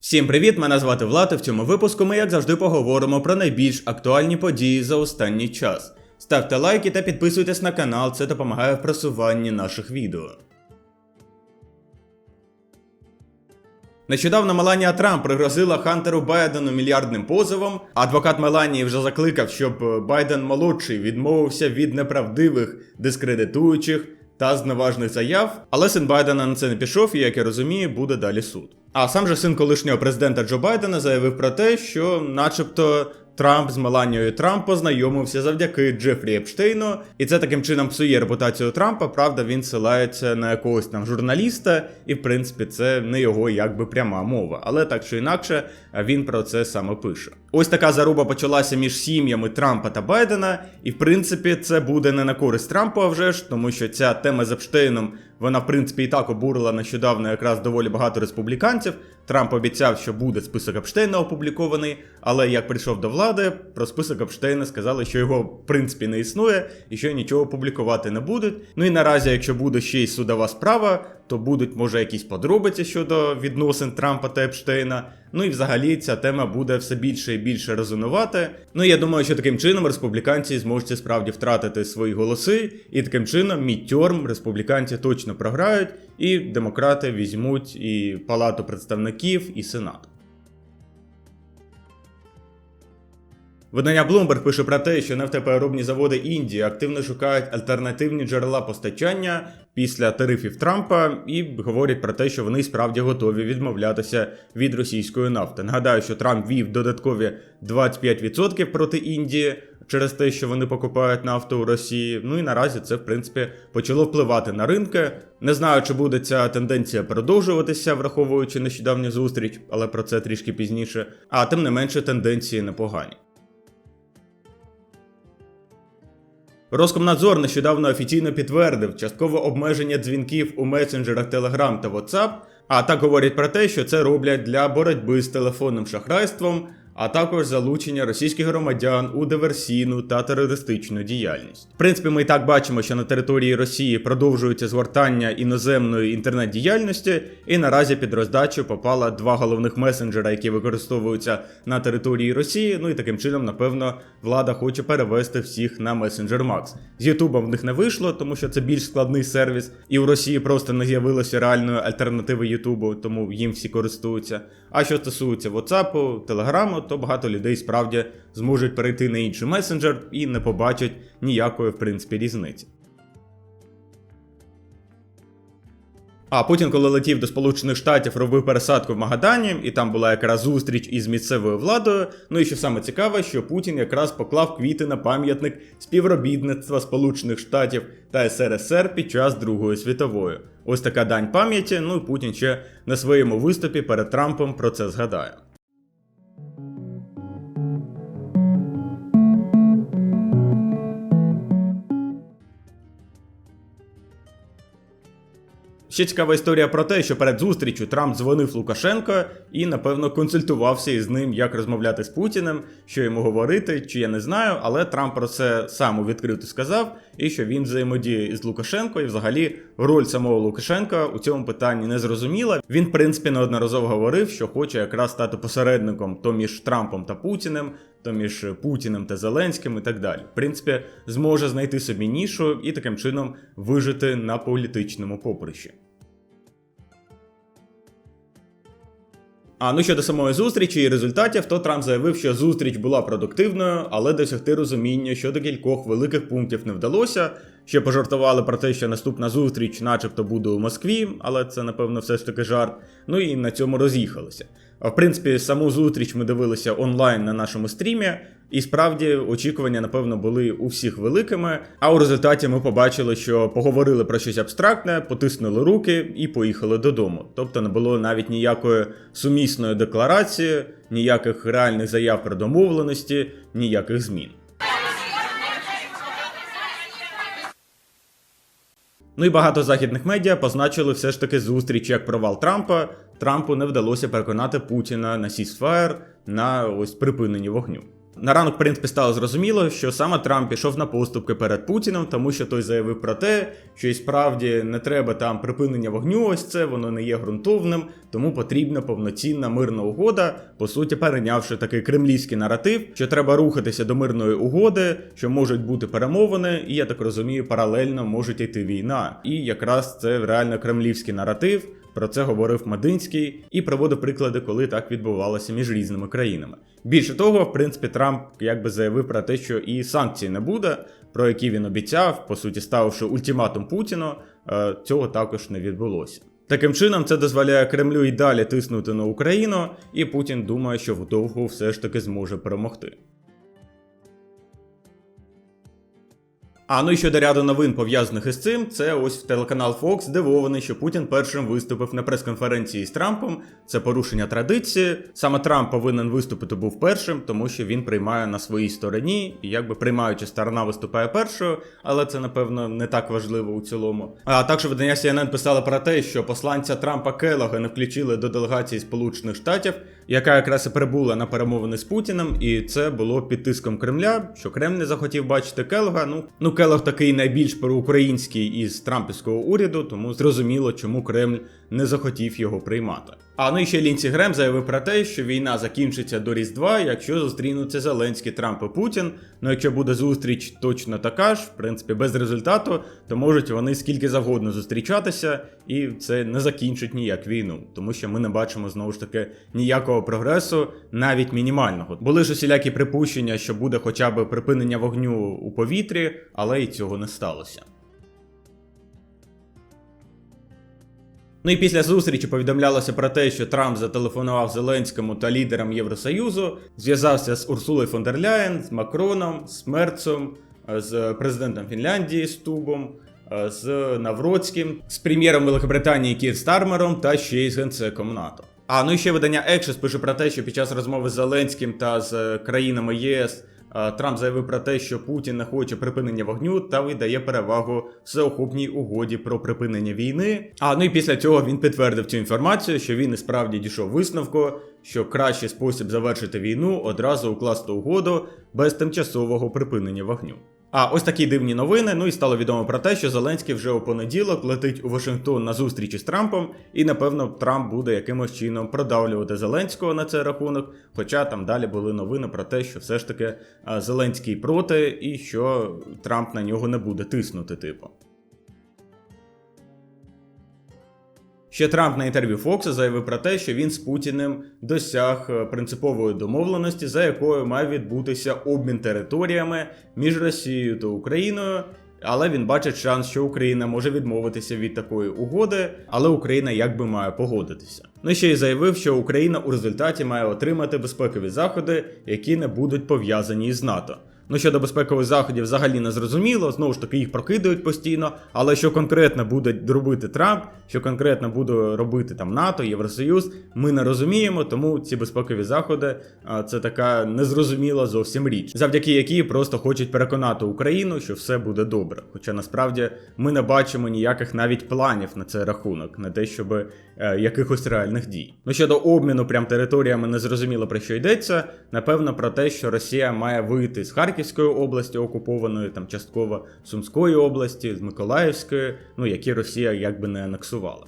Всім привіт! Мене звати Влад. і В цьому випуску ми, як завжди, поговоримо про найбільш актуальні події за останній час. Ставте лайки та підписуйтесь на канал, це допомагає в просуванні наших відео. Нещодавно Меланія Трамп пригрозила Хантеру Байдену мільярдним позовом. Адвокат Меланії вже закликав, щоб Байден молодший відмовився від неправдивих, дискредитуючих та зневажних заяв. Але син Байдена на це не пішов, і як я розумію, буде далі суд. А сам же син колишнього президента Джо Байдена заявив про те, що, начебто, Трамп з Меланією Трамп познайомився завдяки Джефрі Епштейну, і це таким чином псує репутацію Трампа. Правда, він силається на якогось там журналіста, і в принципі це не його якби пряма мова. Але так чи інакше, він про це саме пише. Ось така заруба почалася між сім'ями Трампа та Байдена, і в принципі це буде не на користь Трампу, а вже ж, тому що ця тема з Епштейном. Вона, в принципі, і так обурила нещодавно якраз доволі багато республіканців. Трамп обіцяв, що буде список Епштейна опублікований, але як прийшов до влади, про список Епштейна сказали, що його в принципі не існує і що нічого публікувати не будуть. Ну і наразі, якщо буде ще й судова справа, то будуть може якісь подробиці щодо відносин Трампа та Епштейна. Ну і взагалі ця тема буде все більше і більше резонувати. Ну і я думаю, що таким чином республіканці зможуть справді втратити свої голоси, і таким чином мідтьорм республіканці точно програють, і демократи візьмуть і Палату представників, і Сенат. Видання Bloomberg пише про те, що нафтопереробні заводи Індії активно шукають альтернативні джерела постачання після тарифів Трампа і говорять про те, що вони справді готові відмовлятися від російської нафти. Нагадаю, що Трамп вів додаткові 25% проти Індії. Через те, що вони покупають нафту у Росії, ну і наразі це в принципі почало впливати на ринки. Не знаю, чи буде ця тенденція продовжуватися, враховуючи нещодавню зустріч, але про це трішки пізніше. А тим не менше тенденції непогані. Роскомнадзор нещодавно офіційно підтвердив часткове обмеження дзвінків у месенджерах Telegram та WhatsApp, а так говорять про те, що це роблять для боротьби з телефонним шахрайством, а також залучення російських громадян у диверсійну та терористичну діяльність. В принципі, ми і так бачимо, що на території Росії продовжується згортання іноземної інтернет-діяльності, і наразі під роздачу попало два головних месенджера, які використовуються на території Росії. Ну і таким чином, напевно, влада хоче перевести всіх на Messenger Max. З Ютубом в них не вийшло, тому що це більш складний сервіс, і в Росії просто не з'явилося реальної альтернативи Ютубу, тому їм всі користуються. А що стосується WhatsApp, Телеграму, то багато людей справді зможуть перейти на інший месенджер і не побачать ніякої, в принципі, різниці. А Путін, коли летів до Сполучених Штатів, робив пересадку в Магадані, і там була якраз зустріч із місцевою владою. Ну і що саме цікаве, що Путін якраз поклав квіти на пам'ятник співробітництва Сполучених Штатів та СРСР під час Другої світової. Ось така дань пам'яті. Ну і Путін ще на своєму виступі перед Трампом про це згадає. Ще цікава історія про те, що перед зустрічю Трамп дзвонив Лукашенко і, напевно, консультувався із ним, як розмовляти з Путіним, що йому говорити, чи я не знаю, але Трамп про це сам відкрито сказав, і що він взаємодіє із Лукашенко, і взагалі роль самого Лукашенка у цьому питанні не зрозуміла. Він, в принципі, неодноразово говорив, що хоче якраз стати посередником то між Трампом та Путіним, то між Путіним та Зеленським і так далі. В принципі, зможе знайти собі нішу і таким чином вижити на політичному поприщі. А ну щодо самої зустрічі і результатів, то Трамп заявив, що зустріч була продуктивною, але досягти розуміння щодо кількох великих пунктів не вдалося. Ще пожартували про те, що наступна зустріч, начебто, буде у Москві, але це, напевно, все ж таки жарт. Ну і на цьому роз'їхалися. В принципі, саму зустріч ми дивилися онлайн на нашому стрімі, і справді очікування, напевно, були у всіх великими. А у результаті ми побачили, що поговорили про щось абстрактне, потиснули руки і поїхали додому. Тобто не було навіть ніякої сумісної декларації, ніяких реальних заяв про домовленості, ніяких змін. Ну і багато західних медіа позначили все ж таки зустріч як провал Трампа. Трампу не вдалося переконати Путіна на сісфаєр на ось припиненні вогню. На ранок, в принципі, стало зрозуміло, що саме Трамп пішов на поступки перед Путіним, тому що той заявив про те, що і справді не треба там припинення вогню. Ось це воно не є ґрунтовним, тому потрібна повноцінна мирна угода, по суті, перейнявши такий кремлівський наратив, що треба рухатися до мирної угоди, що можуть бути перемовини, і я так розумію, паралельно може йти війна. І якраз це реально кремлівський наратив. Про це говорив Мадинський і приводив приклади, коли так відбувалося між різними країнами. Більше того, в принципі, Трамп якби заявив про те, що і санкцій не буде, про які він обіцяв, по суті, ставивши ультиматум Путіну, е, цього також не відбулося. Таким чином, це дозволяє Кремлю і далі тиснути на Україну, і Путін думає, що вдовго все ж таки зможе перемогти. А ну і щодо ряду новин пов'язаних із цим, це ось телеканал Fox здивований, що Путін першим виступив на прес-конференції з Трампом. Це порушення традиції. Саме Трамп повинен виступити був першим, тому що він приймає на своїй стороні, і якби приймаюча сторона виступає першою, але це напевно не так важливо у цілому. А також видання CNN писало про те, що посланця Трампа Келлога не включили до делегації Сполучених Штатів, яка якраз і прибула на перемовини з Путіним, і це було під тиском Кремля, що Кремль не захотів бачити Келога. Ну ну Келог такий найбільш проукраїнський із Трампівського уряду, тому зрозуміло, чому Кремль не захотів його приймати. А ще Лінці Грем заявив про те, що війна закінчиться до Різдва, якщо зустрінуться Зеленський, Трамп і Путін. Ну якщо буде зустріч точно така ж, в принципі, без результату, то можуть вони скільки завгодно зустрічатися, і це не закінчить ніяк війну, тому що ми не бачимо знову ж таки ніякого прогресу, навіть мінімального. Були ж усілякі припущення, що буде хоча б припинення вогню у повітрі, але і цього не сталося. Ну і після зустрічі повідомлялося про те, що Трамп зателефонував Зеленському та лідерам Євросоюзу, зв'язався з Урсулою фон дер Ляєн, з Макроном, з Мерцем, з президентом Фінляндії з Тубом, з Навроцьким, з прем'єром Великобританії Кір Стармером та ще й з генсеком НАТО. А ну і ще видання Axios пише про те, що під час розмови з Зеленським та з країнами ЄС. Трамп заявив про те, що Путін не хоче припинення вогню та видає перевагу всеохопній угоді про припинення війни. А ну і після цього він підтвердив цю інформацію, що він і справді дійшов висновку, що кращий спосіб завершити війну одразу укласти угоду без тимчасового припинення вогню. А ось такі дивні новини. Ну і стало відомо про те, що Зеленський вже у понеділок летить у Вашингтон на зустріч із Трампом, і напевно Трамп буде якимось чином продавлювати Зеленського на цей рахунок. Хоча там далі були новини про те, що все ж таки Зеленський проти, і що Трамп на нього не буде тиснути, типу. Ще Трамп на інтерв'ю Фокса заявив про те, що він з Путіним досяг е, принципової домовленості, за якою має відбутися обмін територіями між Росією та Україною. Але він бачить шанс, що Україна може відмовитися від такої угоди, але Україна якби має погодитися. Ну ще й заявив, що Україна у результаті має отримати безпекові заходи, які не будуть пов'язані з НАТО. Ну щодо безпекових заходів, взагалі не зрозуміло, знову ж таки їх прокидають постійно. Але що конкретно буде робити Трамп, що конкретно буде робити там НАТО, Євросоюз, ми не розуміємо, тому ці безпекові заходи це така незрозуміла зовсім річ, завдяки якій просто хочуть переконати Україну, що все буде добре. Хоча насправді ми не бачимо ніяких навіть планів на цей рахунок, на те, щоб е, якихось реальних дій. Ну щодо обміну прям територіями, не зрозуміло про що йдеться. Напевно, про те, що Росія має вийти з Харків. Харківської області окупованої, там частково Сумської області, з Миколаївської, ну які Росія якби не анексувала.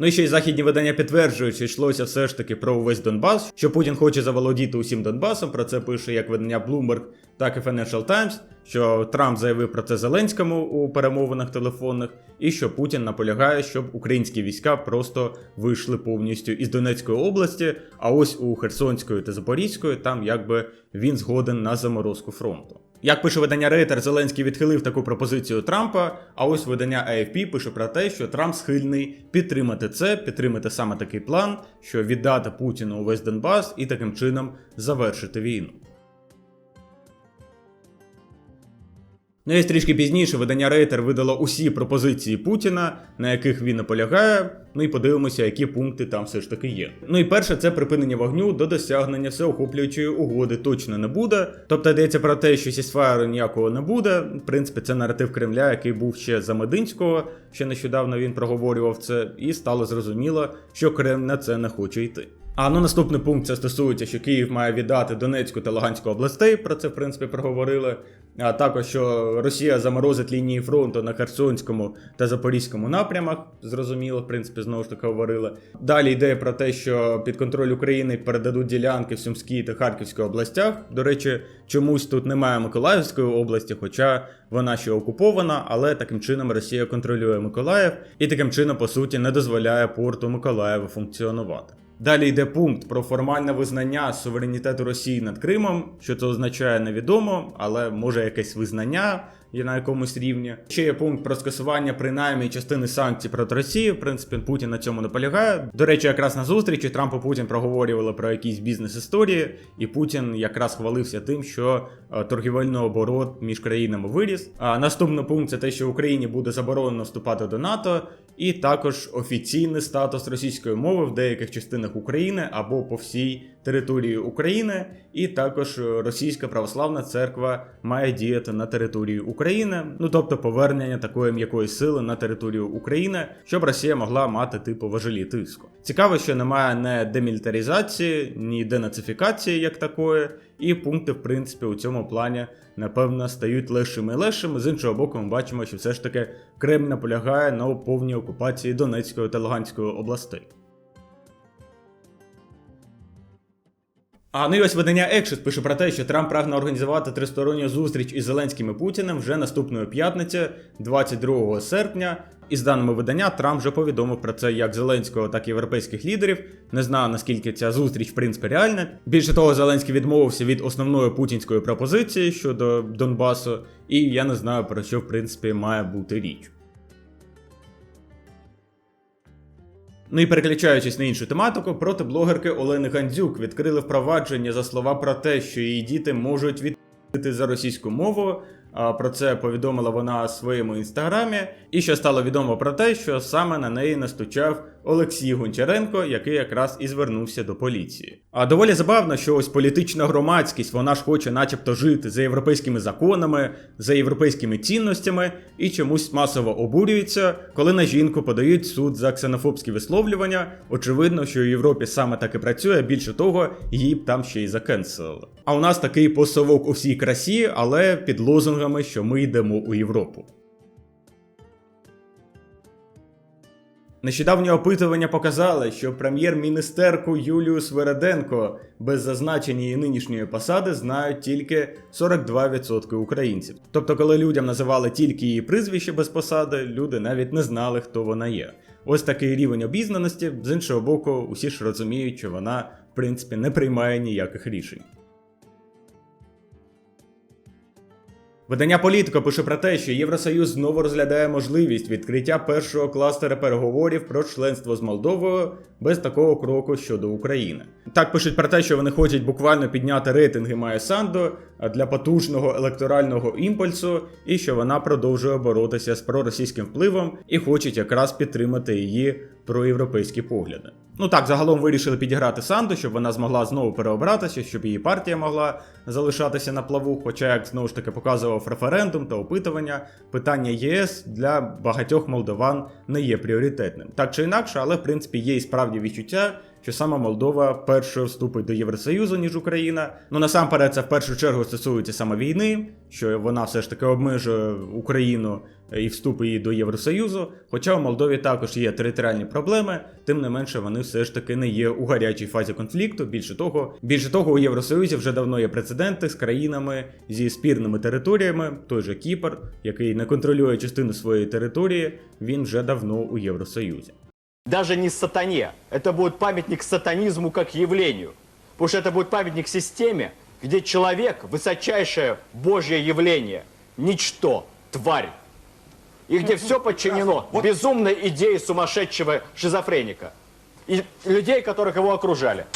Ну і ще й західні видання підтверджують, що йшлося все ж таки про увесь Донбас, що Путін хоче заволодіти усім Донбасом. Про це пише як видання Bloomberg, так і Financial Times, що Трамп заявив про це Зеленському у перемовинах телефонних, і що Путін наполягає, щоб українські війська просто вийшли повністю із Донецької області. А ось у Херсонської та Запорізької там якби він згоден на заморозку фронту. Як пише видання Рейтер, Зеленський відхилив таку пропозицію Трампа. А ось видання AFP пише про те, що Трамп схильний підтримати це, підтримати саме такий план, що віддати Путіну увесь Донбас і таким чином завершити війну. Ну і трішки пізніше видання Рейтер видало усі пропозиції Путіна, на яких він наполягає. Ну і подивимося, які пункти там все ж таки є. Ну і перше, це припинення вогню до досягнення всеохоплюючої угоди точно не буде. Тобто йдеться про те, що сісфайру ніякого не буде. В принципі, це наратив Кремля, який був ще за Мединського. Ще нещодавно він проговорював це, і стало зрозуміло, що Кремль на це не хоче йти. А ну наступний пункт це стосується, що Київ має віддати Донецьку та Луганську областей. Про це в принципі проговорили. А також що Росія заморозить лінії фронту на Херсонському та Запорізькому напрямах. Зрозуміло, в принципі, знову ж таки говорили. Далі йде про те, що під контроль України передадуть ділянки в Сумській та Харківській областях. До речі, чомусь тут немає Миколаївської області, хоча вона ще окупована, але таким чином Росія контролює Миколаїв і таким чином, по суті, не дозволяє порту Миколаєва функціонувати. Далі йде пункт про формальне визнання суверенітету Росії над Кримом. Що це означає, невідомо, але може якесь визнання є на якомусь рівні. Ще є пункт про скасування принаймні частини санкцій проти Росії. В принципі, Путін на цьому наполягає. До речі, якраз на зустрічі Трамп і Путін проговорювали про якісь бізнес-історії, і Путін якраз хвалився тим, що е, торгівельний оборот між країнами виріс. А наступний пункт це те, що Україні буде заборонено вступати до НАТО, і також офіційний статус російської мови в деяких частинах України або по всій території України, і також російська православна церква має діяти на території України, ну тобто повернення такої м'якої сили на територію України, щоб Росія могла мати типу важелі тиску. Цікаво, що немає не демілітаризації, ні денацифікації як такої, і пункти, в принципі, у цьому плані, напевно, стають легшими і легшими. З іншого боку, ми бачимо, що все ж таки Кремль наполягає на повній окупації Донецької та Луганської областей. А ну і ось видання Екшес пише про те, що Трамп прагне організувати тристоронню зустріч із Зеленським і Путіним вже наступної п'ятниці, 22 серпня. І з даними видання, Трамп вже повідомив про це як Зеленського, так і європейських лідерів. Не знаю наскільки ця зустріч в принципі реальна. Більше того, Зеленський відмовився від основної путінської пропозиції щодо Донбасу, і я не знаю про що в принципі має бути річ. Ну і переключаючись на іншу тематику, проти блогерки Олени Гандзюк відкрили впровадження за слова про те, що її діти можуть відкрити за російську мову. А Про це повідомила вона своєму інстаграмі, і що стало відомо про те, що саме на неї настучав Олексій Гончаренко, який якраз і звернувся до поліції. А доволі забавно, що ось політична громадськість вона ж хоче, начебто, жити за європейськими законами, за європейськими цінностями, і чомусь масово обурюється, коли на жінку подають суд за ксенофобські висловлювання. Очевидно, що в Європі саме так і працює. Більше того, її б там ще й закенселили. А у нас такий посовок у всій красі, але під лозунгами, що ми йдемо у Європу. Нещодавні опитування показали, що прем'єр-міністерку Юлію Свереденко без зазначення її нинішньої посади знають тільки 42% українців. Тобто, коли людям називали тільки її прізвище без посади, люди навіть не знали, хто вона є. Ось такий рівень обізнаності. З іншого боку, усі ж розуміють, що вона, в принципі, не приймає ніяких рішень. Видання Політико пише про те, що Євросоюз знову розглядає можливість відкриття першого кластера переговорів про членство з Молдовою без такого кроку щодо України. Так пишуть про те, що вони хочуть буквально підняти рейтинги Майя Санду для потужного електорального імпульсу, і що вона продовжує боротися з проросійським впливом і хочуть якраз підтримати її проєвропейські погляди. Ну так, загалом вирішили підіграти Санду, щоб вона змогла знову переобратися, щоб її партія могла залишатися на плаву. Хоча, як знову ж таки показував референдум та опитування, питання ЄС для багатьох молдован не є пріоритетним. Так чи інакше, але в принципі є і справді відчуття. Що саме Молдова першою вступить до Євросоюзу, ніж Україна. Ну насамперед, це в першу чергу стосується саме війни, що вона все ж таки обмежує Україну і вступ її до Євросоюзу. Хоча у Молдові також є територіальні проблеми, тим не менше вони все ж таки не є у гарячій фазі конфлікту. Більше того, більше того, у Євросоюзі вже давно є прецеденти з країнами зі спірними територіями. Той же Кіпр, який не контролює частину своєї території, він вже давно у Євросоюзі. Даже не сатане. Это будет памятник сатанизму как явлению. Потому что это будет памятник системе, где человек – высочайшее Божье явление, ничто, тварь. И где все подчинено безумной идее сумасшедшего шизофреника и людей, которых его окружали.